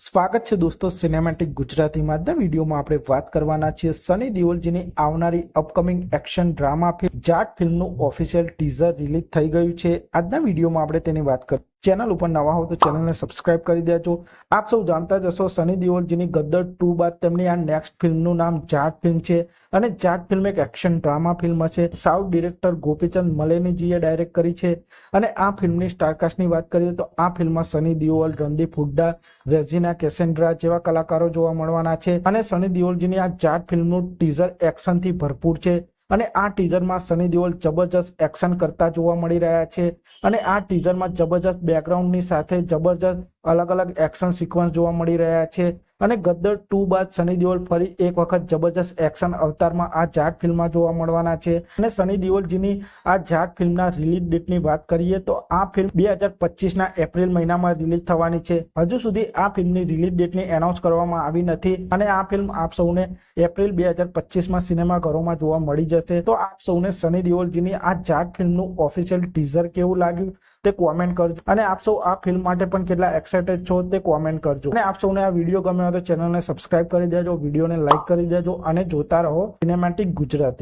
સ્વાગત છે દોસ્તો સિનેમેટિક ગુજરાતીમાં આજના વિડીયોમાં આપણે વાત કરવાના છીએ સની દેઓલજીની આવનારી upcoming action drama film Jaat ફિલ્મનું ઓફિશિયલ ટીઝર રિલીઝ થઈ ગયું છે. આજના વિડીયોમાં આપણે તેની વાત કરીએ ચેનલ ઉપર નવા હો તો ચેનલને સબસ્ક્રાઇબ કરી દેજો. આપ સૌ જાણતા જશો સની દેઓલજીની ગદ્દર ટુ બાદ તેમની આ નેક્સ્ટ ફિલ્મનું નામ જાટ ફિલ્મ છે. અને જાટ ફિલ્મ એક એક્શન ડ્રામા ફિલ્મ છે સાઉથ ડિરેક્ટર ગોપીચંદ મલેનીજીએ ડાયરેક્ટ કરી છે. અને આ ફિલ્મની સ્ટારકાસ્ટની વાત કરીએ તો આ ફિલ્મમાં સની દેઓલ, રણદીપ હુડ્ડા, રેઝિના કેસેન્ડ્રા જેવા કલાકારો જોવા મળવાના છે. અને સની દેઓલજીની આ જાટ ફિલ્મનું ટીઝર એક્શનથી ભરપૂર છે. અને આ ટીઝરમાં સની દેઓલ જબરજસ્ત એક્શન કરતા જોવા મળી રહ્યા છે અને આ ટીઝરમાં જબરજસ્ત બેકગ્રાઉન્ડની સાથે જબરજસ્ત અલગ અલગ એક્શન સિક્વન્સ જોવા મળી રહ્યા છે. અને ગદ્દર ટુ બાદ સની દેઓલ ફરી એક વખત જબરજસ્ત એક્શન અવતારમાં આ જાટ ફિલ્મમાં જોવા મળવાના છે. અને સની દેઓલજીની આ જાટ ફિલ્મના રિલીઝ ડેટની વાત કરીએ તો આ ફિલ્મ બે હજાર પચીસના એપ્રિલ મહિનામાં રિલીઝ થવાની છે. હજુ સુધી આ ફિલ્મની રિલીઝ ડેટની એનાઉન્સ કરવામાં આવી નથી અને આ ફિલ્મ આપ સૌને એપ્રિલ બે હજાર પચીસમાં સિનેમાઘરોમાં જોવા મળી જશે. તો આપ સૌને સની દેઓલજીની આ જાટ ફિલ્મનું ઓફિશિયલ ટીઝર કેવું લાગ્યું? તે કોમેન્ટ કરજો. અને આપ સૌ આ ફિલ્મ માટે પણ કેટલા એક્સાઇટેડ છો તે કોમેન્ટ કરજો. અને આપ સૌને આ વીડિયો ગમ્યો હોય તો ચેનલને સબસ્ક્રાઇબ કરી દેજો વિડીયોને લાઇક કરી દેજો અને જોતા રહો સિનેમેટિક ગુજરાતી.